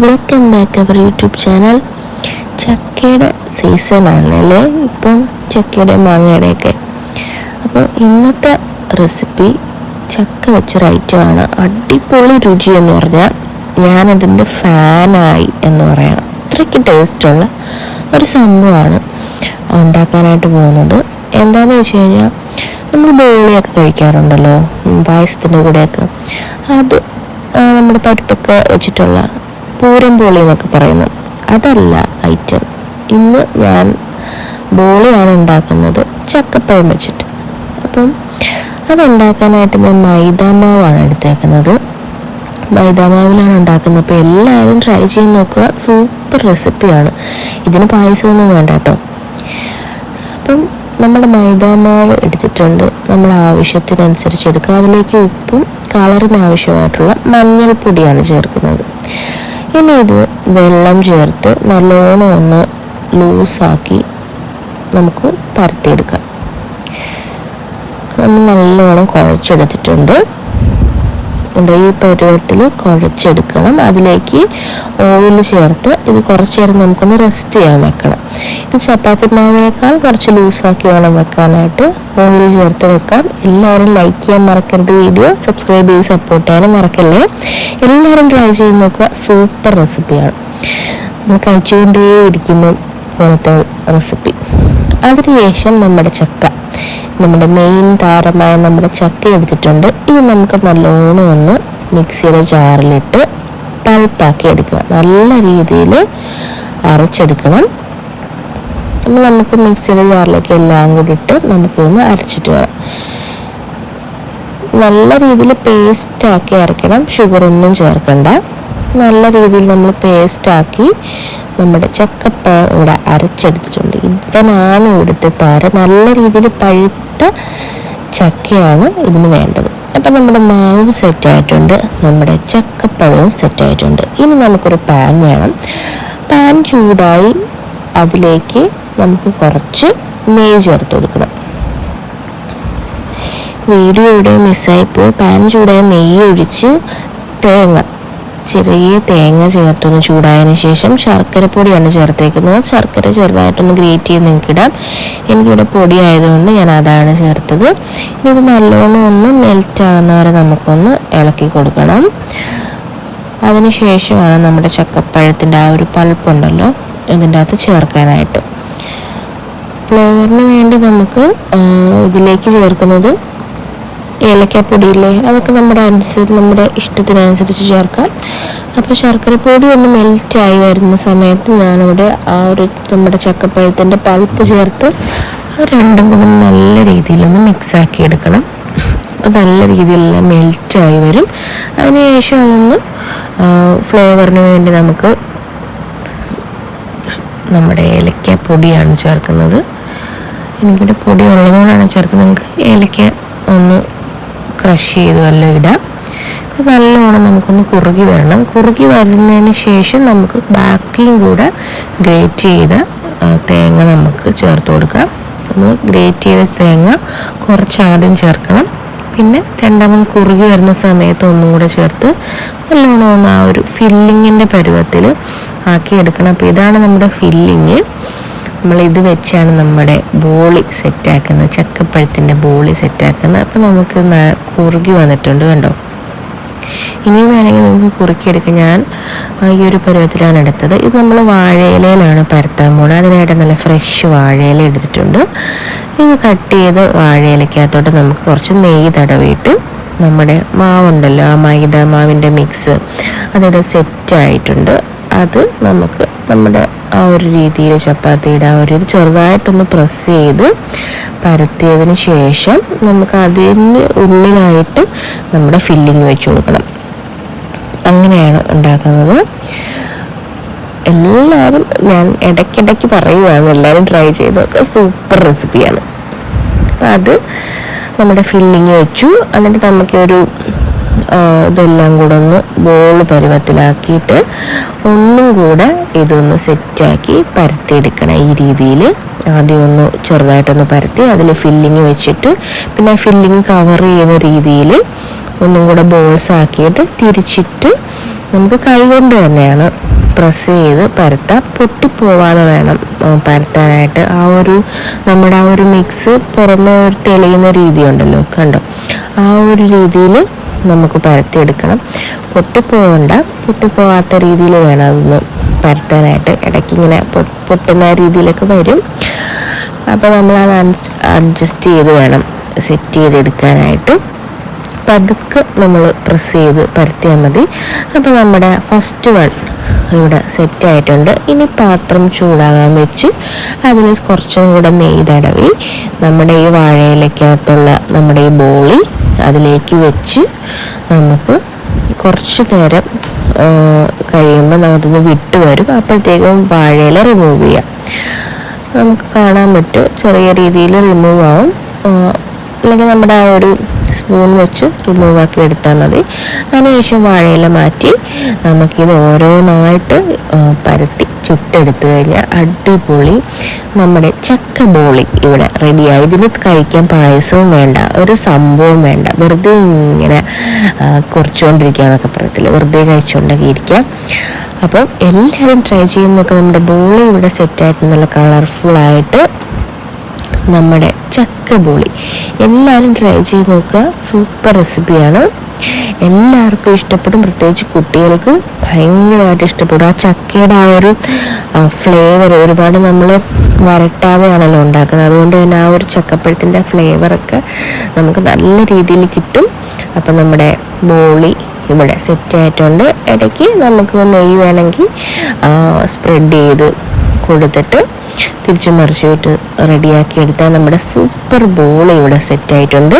Welcome back അവർ YouTube channel. ചക്കയുടെ season ആണല്ലേ ഇപ്പം ചക്കയുടെ മാങ്ങയുടെയൊക്കെ. അപ്പോൾ ഇന്നത്തെ റെസിപ്പി ചക്ക വെച്ചൊരു ഐറ്റമാണ് അടിപൊളി രുചി എന്ന് പറഞ്ഞാൽ ഞാനതിന്റെ ഫാനായി എന്ന് പറയാം അത്രയ്ക്ക് ടേസ്റ്റുള്ള ഒരു സംഭവമാണ് ഉണ്ടാക്കാനായിട്ട് പോകുന്നത്. എന്താണെന്ന് വെച്ച് കഴിഞ്ഞാൽ നമ്മൾ ബോളിയൊക്കെ കഴിക്കാറുണ്ടല്ലോ പായസത്തിന്റെ കൂടെയൊക്കെ. അത് നമ്മുടെ പരിപ്പൊക്കെ വെച്ചിട്ടുള്ള പൂരം പോളി എന്നൊക്കെ പറയുന്നു അതല്ല ഐറ്റം ഇന്ന് ഞാൻ ബോളിയാണ് ഉണ്ടാക്കുന്നത് ചക്കപ്പഴം വെച്ചിട്ട്. അപ്പം അതുണ്ടാക്കാനായിട്ട് ഞാൻ മൈദാമാവാണ് എടുത്തേക്കുന്നത്. മൈദാമാവിലാണ് ഉണ്ടാക്കുന്നത്. അപ്പോൾ എല്ലാവരും ട്രൈ ചെയ്ത് നോക്കുക. സൂപ്പർ റെസിപ്പിയാണ് ഇതിന് പായസമൊന്നും വേണ്ട കേട്ടോ. അപ്പം നമ്മുടെ മൈദാമാവ് എടുത്തിട്ടുണ്ട്. നമ്മൾ ആവശ്യത്തിനനുസരിച്ച് എടുക്കുക. അതിലേക്ക് ഉപ്പും കളറിന് ആവശ്യമായിട്ടുള്ള മഞ്ഞൾപ്പൊടിയാണ് ചേർക്കുന്നത്. ഇനി ഇത് വെള്ളം ചേർത്ത് നല്ലോണം ഒന്ന് ലൂസാക്കി നമുക്ക് പരത്തിയെടുക്കാം. നല്ലോണം കുഴച്ചെടുത്തിട്ടുണ്ട്. ഉണ്ട് ഈ പരുവത്തിൽ കുഴച്ചെടുക്കണം അതിലേക്ക് ഓയിൽ ചേർത്ത് ഇത് കുറച്ച് നേരം നമുക്കൊന്ന് റെസ്റ്റ് ചെയ്യാൻ വെക്കണം. ഇത് ചപ്പാത്തി മാവിനേക്കാൾ കുറച്ച് ലൂസാക്കി വേണം വെക്കാനായിട്ട്. ഓയിൽ ചേർത്ത് വെക്കാം. എല്ലാവരും ലൈക്ക് ചെയ്യാൻ മറക്കരുത് വീഡിയോ സബ്സ്ക്രൈബ് ചെയ്ത് സപ്പോർട്ട് ചെയ്യാനും മറക്കല്ലേ? എല്ലാവരും ട്രൈ ചെയ്ത് നോക്കുക. സൂപ്പർ റെസിപ്പിയാണ് നമ്മൾ കഴിച്ചുകൊണ്ടേ ഇരിക്കുന്നു പോലത്തെ റെസിപ്പി അതിനുശേഷം നമ്മുടെ ചക്ക. നമ്മുടെ മെയിൻ താരമായ നമ്മുടെ ചക്ക എടുത്തിട്ടുണ്ട്. ഇത് നമുക്ക് നല്ലോണം ഒന്ന് മിക്സിയുടെ ജാറിലിട്ട് പൾപ്പാക്കി എടുക്കണം. നല്ല രീതിയിൽ അരച്ചെടുക്കണം. അപ്പോൾ നമുക്ക് മിക്സിയുടെ ജാറിലേക്ക് എല്ലാം കൂടി ഇട്ട് നമുക്കൊന്ന് അരച്ചിട്ട് വരാം. നല്ല രീതിയിൽ പേസ്റ്റാക്കി അരക്കണം. ഷുഗറൊന്നും ചേർക്കണ്ട. നല്ല രീതിയിൽ നമ്മൾ പേസ്റ്റാക്കി നമ്മുടെ ചക്കപ്പഴം ഇവിടെ അരച്ചെടുത്തിട്ടുണ്ട്. ഇവനാണ് ഇവിടുത്തെ താര. നല്ല രീതിയിൽ പഴുത്ത ചക്കയാണ് ഇതിന് വേണ്ടത്. അപ്പം നമ്മുടെ മാവ് സെറ്റായിട്ടുണ്ട് നമ്മുടെ ചക്കപ്പഴവും സെറ്റായിട്ടുണ്ട് ഇനി നമുക്കൊരു പാൻ വേണം. പാൻ ചൂടായി അതിലേക്ക് നമുക്ക് കുറച്ച് നെയ്യ് ചേർത്ത് കൊടുക്കണം. വീഡിയോ ഇവിടെ മിസ്സായിപ്പോയി പാൻ ചൂടായ നെയ്യ് ഒഴിച്ച് തേങ്ങ ചെറിയ തേങ്ങ ചേർത്തൊന്ന് ചൂടായതിന് ശേഷം ശർക്കര പൊടിയാണ് ചേർത്തേക്കുന്നത്. ശർക്കര ചെറുതായിട്ടൊന്ന് ഗ്രേറ്റ് ചെയ്ത് നിങ്ങൾക്ക് ഇടാം. എനിക്കിവിടെ പൊടി ആയതുകൊണ്ട് ഞാൻ അതാണ് ചേർത്തത്. ഇത് നല്ലോണം ഒന്ന് മെൽറ്റ് ആകുന്ന വരെ നമുക്കൊന്ന് ഇളക്കി കൊടുക്കണം. അതിനുശേഷമാണ് നമ്മുടെ ചക്കപ്പഴത്തിന്റെ ആ ഒരു പൾപ്പുണ്ടല്ലോ ഇതിന്റെ അകത്ത് ചേർക്കാനായിട്ട്. ഫ്ലേവറിന് വേണ്ടി നമുക്ക് ഇതിലേക്ക് ചേർക്കുന്നത് ഏലക്കാപ്പൊടിയില്ലേ? അതൊക്കെ നമ്മുടെ അനുസരിച്ച് നമ്മുടെ ഇഷ്ടത്തിനനുസരിച്ച് ചേർക്കാം. അപ്പോൾ ശർക്കരപ്പൊടി ഒന്ന് മെൽറ്റായി വരുന്ന സമയത്ത് ഞാനിവിടെ ആ ഒരു നമ്മുടെ ചക്കപ്പഴത്തിന്റെ പൾപ്പ് ചേർത്ത് അത് രണ്ടും കൂടി നല്ല രീതിയിലൊന്ന് മിക്സാക്കി എടുക്കണം. അപ്പോൾ നല്ല രീതിയിലെല്ലാം മെൽറ്റായി വരും. അതിനുശേഷം അതൊന്ന് ഫ്ലേവറിന് വേണ്ടി നമുക്ക് നമ്മുടെ ഏലക്ക പൊടിയാണ് ചേർക്കുന്നത്. എനിക്കിവിടെ പൊടി ഉള്ളതുകൊണ്ടാണ് ചേർത്തത്. നിങ്ങൾക്ക് ഏലക്ക ഒന്ന് ക്രഷ് ചെയ്ത് വല്ലതും ഇടാം. നല്ലോണം നമുക്കൊന്ന് കുറുകി വരണം. കുറുകി വരുന്നതിന് ശേഷം നമുക്ക് ബാക്കിയും കൂടെ ഗ്രേറ്റ് ചെയ്ത തേങ്ങ നമുക്ക് ചേർത്ത് കൊടുക്കാം. നമ്മൾ ഗ്രേറ്റ് ചെയ്ത തേങ്ങ കുറച്ച് ആദ്യം ചേർക്കണം. പിന്നെ രണ്ടാമത് കുറുകി വരുന്ന സമയത്ത് ഒന്നും കൂടെ ചേർത്ത് നല്ലോണം ഒന്ന് ആ ഒരു ഫില്ലിങ്ങിന്റെ പരുവത്തിൽ ആക്കിയെടുക്കണം അപ്പോൾ ഇതാണ് നമ്മുടെ ഫില്ലിങ് നമ്മൾ ഇത് വെച്ചാണ് നമ്മുടെ ബോളി സെറ്റാക്കുന്നത്. ചക്കപ്പഴത്തിന്റെ ബോളി സെറ്റാക്കുന്നത്. അപ്പം നമുക്ക് കുറുകി വന്നിട്ടുണ്ട് കണ്ടോ? ഇനി വേണമെങ്കിൽ നിങ്ങൾക്ക് കുറുക്കിയെടുക്കാൻ ഞാൻ ഈ ഒരു പരുവത്തിലാണ് എടുത്തത്. ഇത് നമ്മൾ വാഴയിലയിലാണ് പരത്താൻ പോകുന്നത് അതിനായിട്ട് നല്ല ഫ്രഷ് വാഴയില എടുത്തിട്ടുണ്ട്. ഇത് കട്ട് ചെയ്ത് വാഴയിലക്കകത്തോട്ട് നമുക്ക് കുറച്ച് നെയ്യ് തടവിയിട്ട് നമ്മുടെ മാവുണ്ടല്ലോ ആ മൈദ മാവിന്റെ മിക്സ് അതിവിടെ സെറ്റായിട്ടുണ്ട് അത് നമുക്ക് നമ്മുടെ ആ ഒരു രീതിയിൽ ചപ്പാത്തി ആ ഒരു ഇത് ചെറുതായിട്ടൊന്ന് പ്രസ് ചെയ്ത് പരത്തിയതിന് ശേഷം നമുക്ക് അതിന് ഉള്ളിലായിട്ട് നമ്മുടെ ഫില്ലിങ് വെച്ച് കൊടുക്കണം. അങ്ങനെയാണ് ഉണ്ടാക്കുന്നത്. എല്ലാവരും ഞാൻ ഇടയ്ക്കിടയ്ക്ക് പറയുവാണ് എല്ലാവരും ട്രൈ ചെയ്ത് നോക്കുക സൂപ്പർ റെസിപ്പിയാണ് അപ്പം അത് നമ്മുടെ ഫില്ലിങ് വെച്ചു. എന്നിട്ട് നമുക്കൊരു ഇതെല്ലാം കൂടെ ഒന്ന് ബോൾ പരുവത്തിലാക്കിയിട്ട് ഒന്നും കൂടെ ഇതൊന്ന് സെറ്റാക്കി പരത്തിയെടുക്കണം ഈ രീതിയിൽ ആദ്യം ഒന്ന് ചെറുതായിട്ടൊന്ന് പരത്തി അതിൽ ഫില്ലിങ് വെച്ചിട്ട് പിന്നെ ഫില്ലിങ് കവർ ചെയ്യുന്ന രീതിയിൽ ഒന്നും കൂടെ ബോൾസ് ആക്കിയിട്ട് തിരിച്ചിട്ട് നമുക്ക് കൈകൊണ്ട് തന്നെയാണ് പ്രസ് ചെയ്ത് പരത്താം. പൊട്ടിപ്പോവാതെ വേണം പരത്താനായിട്ട്. ആ ഒരു നമ്മുടെ ആ ഒരു മിക്സ് പുറമെ തെളിയുന്ന രീതിയുണ്ടല്ലോ കണ്ടോ? ആ ഒരു രീതിയിൽ നമുക്ക് പരത്തിയെടുക്കണം. പൊട്ടിപ്പോകണ്ട പൊട്ടിപ്പോകാത്ത രീതിയിൽ വേണം അതൊന്ന് പരത്താനായിട്ട്. ഇടയ്ക്ക് ഇങ്ങനെ പൊട്ടുന്ന രീതിയിലൊക്കെ വരും. അപ്പോൾ നമ്മൾ അത് അഡ്ജസ്റ്റ് ചെയ്ത് വേണം സെറ്റ് ചെയ്തെടുക്കാനായിട്ട്. പതുക്കെ നമ്മൾ പ്രസ് ചെയ്ത് പരത്തിയാൽ മതി. അപ്പോൾ നമ്മുടെ ഫസ്റ്റ് വൺ ഇവിടെ സെറ്റ് ആയിട്ടുണ്ട്. ഇനി പാത്രം ചൂടാകാൻ വെച്ച് അതിൽ കുറച്ചും കൂടെ നെയ്തടവി. നമ്മുടെ ഈ വാഴയിലേക്കകത്തുള്ള നമ്മുടെ ഈ ബോളി അതിലേക്ക് വെച്ച് നമുക്ക് കുറച്ച് നേരം കഴിയുമ്പോൾ നമുക്കൊന്ന് വിട്ട് വരും. അപ്പോഴത്തേക്കും വാഴയില റിമൂവ് ചെയ്യാം. നമുക്ക് കാണാൻ പറ്റും. ചെറിയ രീതിയിൽ റിമൂവ് ആവും. അല്ലെങ്കിൽ നമ്മുടെ ആ ഒരു സ്പൂൺ വെച്ച് റിമൂവ് ആക്കി എടുത്താൽ മതി. അതിനുശേഷം വാഴയില മാറ്റി നമുക്കിത് ഓരോന്നായിട്ട് പരത്തി ചുട്ടെടുത്തു കഴിഞ്ഞാൽ അടിപൊളി നമ്മുടെ ചക്ക ബോളി ഇവിടെ റെഡിയായി ഇതിന് കഴിക്കാൻ പായസവും വേണ്ട ഒരു സംഭവം വേണ്ട. വെറുതെ ഇങ്ങനെ കുറച്ചുകൊണ്ടിരിക്കുക എന്നൊക്കെ പറയത്തില്ല? വെറുതെ കഴിച്ചുകൊണ്ടൊക്കെ ഇരിക്കാം അപ്പം എല്ലാവരും ട്രൈ ചെയ്യുന്നൊക്കെ നമ്മുടെ ബോളി ഇവിടെ സെറ്റായിട്ട് നല്ല കളർഫുള്ളായിട്ട് നമ്മുടെ ചക്ക ബോളി. എല്ലാവരും ട്രൈ ചെയ്ത് നോക്കുക സൂപ്പർ റെസിപ്പിയാണ് എല്ലാവർക്കും ഇഷ്ടപ്പെടും. പ്രത്യേകിച്ച് കുട്ടികൾക്ക് ഭയങ്കരമായിട്ട് ഇഷ്ടപ്പെടും. ആ ചക്കയുടെ ആ ഒരു ഫ്ലേവർ ഒരുപാട് നമ്മൾ വരട്ടാതെയാണല്ലോ ഉണ്ടാക്കുന്നത്. അതുകൊണ്ട് തന്നെ ആ ഒരു ചക്കപ്പഴത്തിന്റെ ഫ്ലേവറൊക്കെ നമുക്ക് നല്ല രീതിയിൽ കിട്ടും. അപ്പം നമ്മുടെ ബോളി ഇവിടെ സെറ്റ് ആയിട്ടുണ്ട്. ഇടയ്ക്ക് നമുക്ക് നെയ്യ് വേണമെങ്കിൽ സ്പ്രെഡ് ചെയ്ത് കൊടുത്തിട്ട് തിരിച്ചു മറിച്ചു വിട്ട് റെഡിയാക്കി എടുത്താൽ നമ്മുടെ സൂപ്പർ ബോൾ ഇവിടെ സെറ്റ് ആയിട്ടുണ്ട്.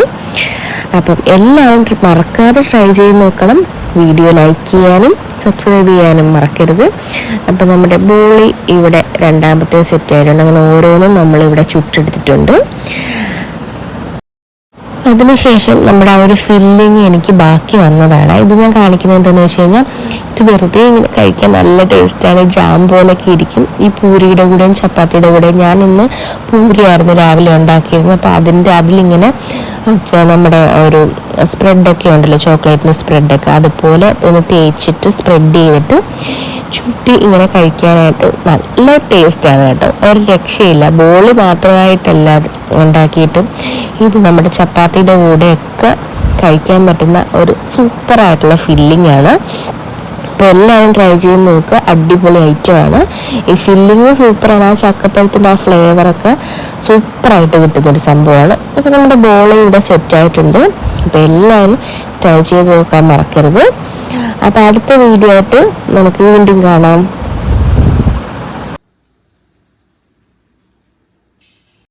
അപ്പം എല്ലാവരും മറക്കാതെ ട്രൈ ചെയ്ത് നോക്കണം. വീഡിയോ ലൈക്ക് ചെയ്യാനും സബ്സ്ക്രൈബ് ചെയ്യാനും മറക്കരുത്. അപ്പം നമ്മുടെ ബോളി ഇവിടെ രണ്ടാമത്തെ സെറ്റ് ആയിട്ടുണ്ട്. അങ്ങനെ ഓരോന്നും നമ്മളിവിടെ ചുറ്റെടുത്തിട്ടുണ്ട് അതിനുശേഷം നമ്മുടെ ആ ഒരു ഫില്ലിങ് എനിക്ക് ബാക്കി വന്നതാണ്. ഇത് ഞാൻ കാണിക്കുന്നത് എന്താണെന്ന് വെച്ച് കഴിഞ്ഞാൽ ഇത് വെറുതെ ഇങ്ങനെ കഴിക്കാൻ നല്ല ടേസ്റ്റാണ് ജാം പോലൊക്കെ ഇരിക്കും. ഈ പൂരിയുടെ കൂടെയും ചപ്പാത്തിയുടെ കൂടെയും ഞാൻ ഇന്ന് പൂരിയായിരുന്നു രാവിലെ ഉണ്ടാക്കിയിരുന്നത്. അപ്പോൾ അതിന്റെ അതിലിങ്ങനെ നമ്മുടെ ഒരു സ്പ്രെഡൊക്കെ ഉണ്ടല്ലോ ചോക്ലേറ്റിന്റെ സ്പ്രെഡൊക്കെ അതുപോലെ ഒന്ന് തേച്ചിട്ട് സ്പ്രെഡ് ചെയ്തിട്ട് ചുറ്റി ഇങ്ങനെ കഴിക്കാനായിട്ട് നല്ല ടേസ്റ്റാണ് കേട്ടോ. ഒരു രക്ഷയില്ല. ബോളി മാത്രമായിട്ടല്ല ഉണ്ടാക്കിയിട്ടും ഇത് നമ്മുടെ ചപ്പാത്തിയുടെ കൂടെയൊക്കെ കഴിക്കാൻ പറ്റുന്ന ഒരു സൂപ്പറായിട്ടുള്ള ഫില്ലിംഗ് ആണ്. അപ്പോൾ എല്ലാവരും ട്രൈ ചെയ്ത് നോക്കുക അടിപൊളി ഐറ്റമാണ് ഈ ഫില്ലിങ് സൂപ്പറാണ്. ആ ചക്കപ്പഴത്തിന്റെ ആ ഫ്ലേവറൊക്കെ സൂപ്പറായിട്ട് കിട്ടുന്ന ഒരു സംഭവമാണ്. അപ്പോൾ നമ്മുടെ ബോൾ ഇവിടെ സെറ്റായിട്ടുണ്ട് അപ്പോൾ എല്ലാവരും ട്രൈ ചെയ്ത് നോക്കാൻ മറക്കരുത്. അപ്പോൾ അടുത്ത വീഡിയോ ആയിട്ട് നമുക്ക് വീണ്ടും കാണാം.